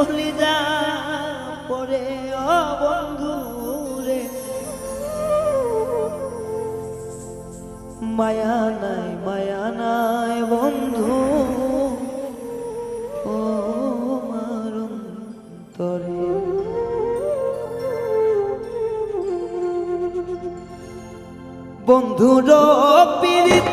কলিজা পড়ে ও বন্ধু মায়া নাই মায়া নাই বন্ধু। ও মারুন তরে বন্ধুর পীড়িতে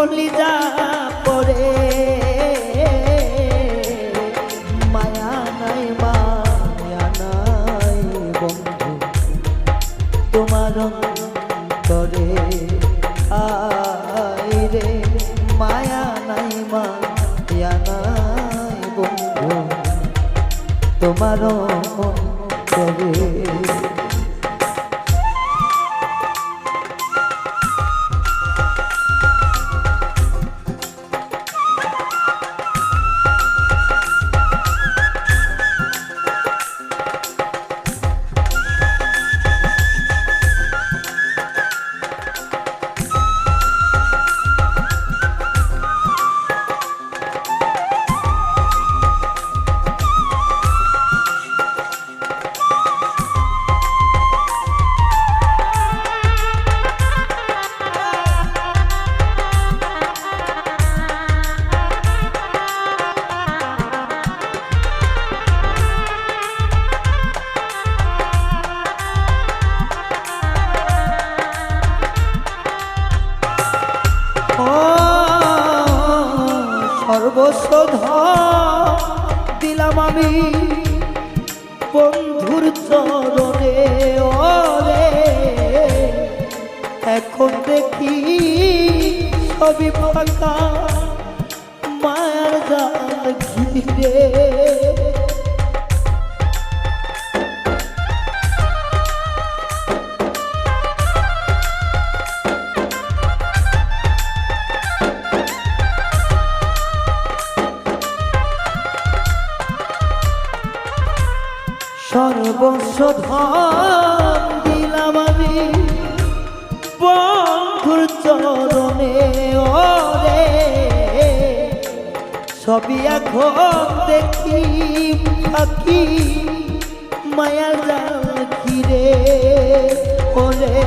কলিজা পড়ে মায়া নাই মায়া নাই, বন্ধু, তোমার অন্তরে। আই রে, মায়া নাই মায়া নাই, বন্ধু, তোমার দিলাম আমি বন্ধুর চরণে ওরে। এখন দেখি সবই ফাঁকা মায়ার জাল ঘিরে। বন্ধুর চরণে, ওরে, সবই এখন দেখি পাখি, মায়া জাল ঘিরে ওরে,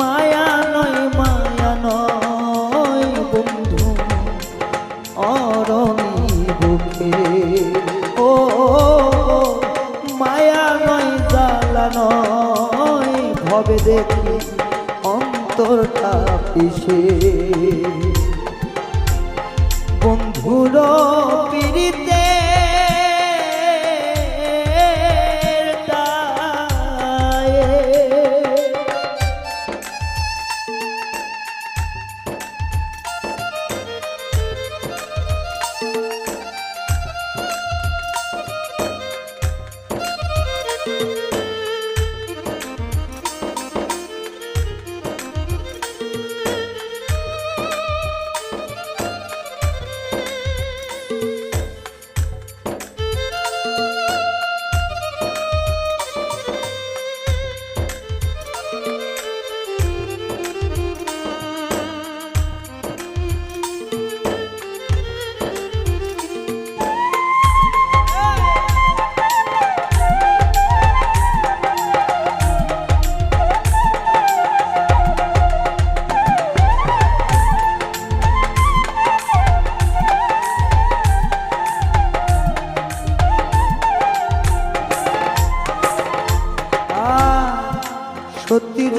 মায়া নয় মায়া নয় বন্ধু, অরণি বুকে, ও, মায়া নয়, জ্বালা নয়, ভবে দেখি অন্তরটা পিসে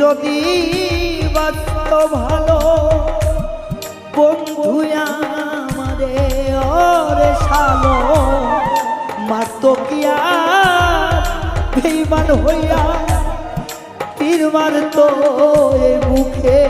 যদি বাস্ত ভালো বন্ধু আমারে ওরে মাত্র কি কিয়া বেইমান হইয়া তীর এ মুখে।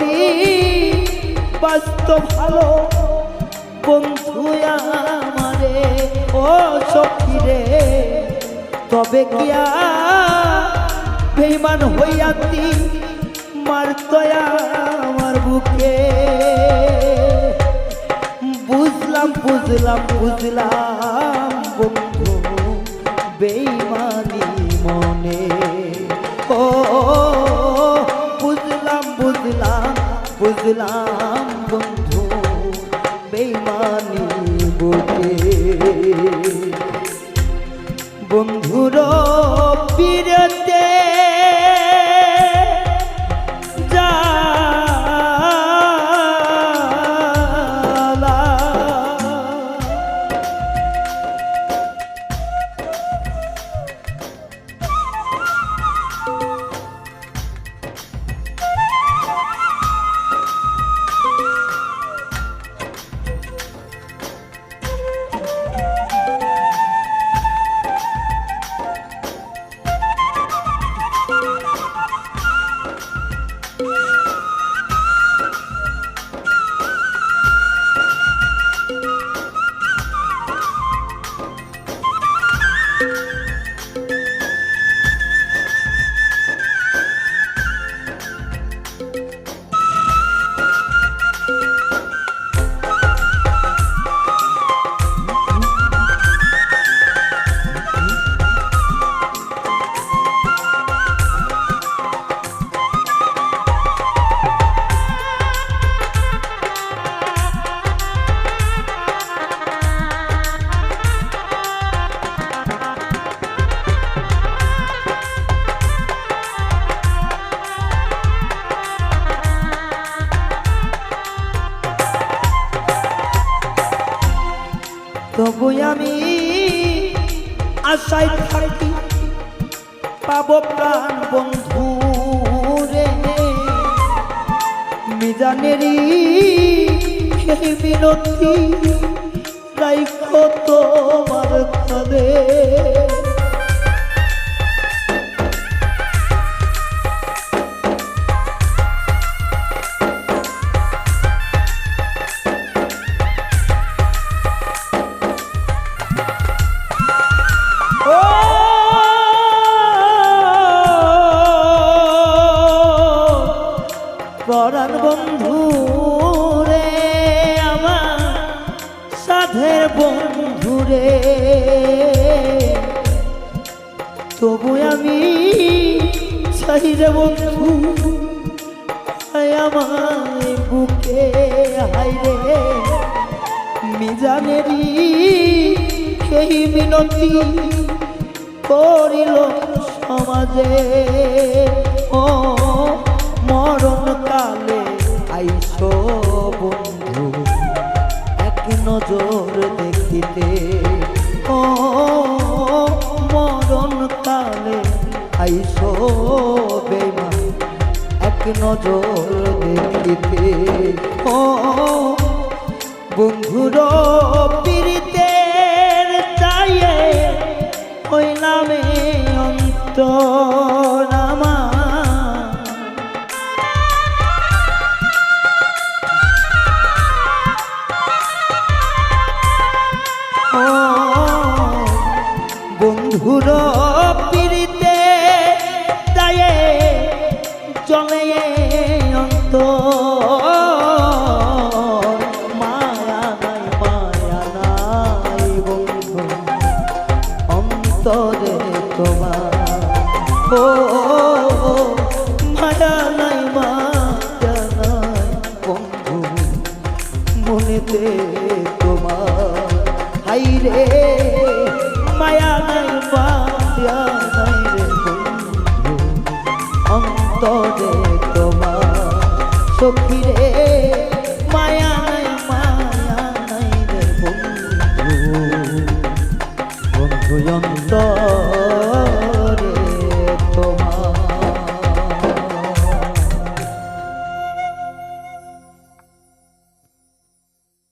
যদি বাস্তব ভালো বন্ধু আমারে, ও সখী রে, তবে কিয়া বেইমান হইয়াতি মারতয়া আমার বুকে? বুঝলাম বুঝলাম বুঝলাম। আমি আশায় থাকি পাবো প্রাণ বন্ধু রে। মিজানেরই মিনতি রাইখো তোমার কানে বন্ধু রে তবু আমি রে বন্ধু আমার বুকে হাই রে। মিজানেরই সেই মিনতি করিল সমাজে। ও মরণ কালে আইস। নজর দেখিতে। ও মরণ কালে আইস বেমা, এক নজর দেখিতে। ও বন্ধুর পীড়িতের চাইয়ে হইলামে অন্তরামা বন্ধুর পীড়িতে চাইয়ে চলে অন্ত মায়া নাই মায়া নাই বন্ধু, অন্তরে তোমার। ও মায়া নাই মায়া নাই বন্ধু, মনেতে তোমার হাই রে। মায়া নাই মায়া নাই রে অন্তরে তোমার সখী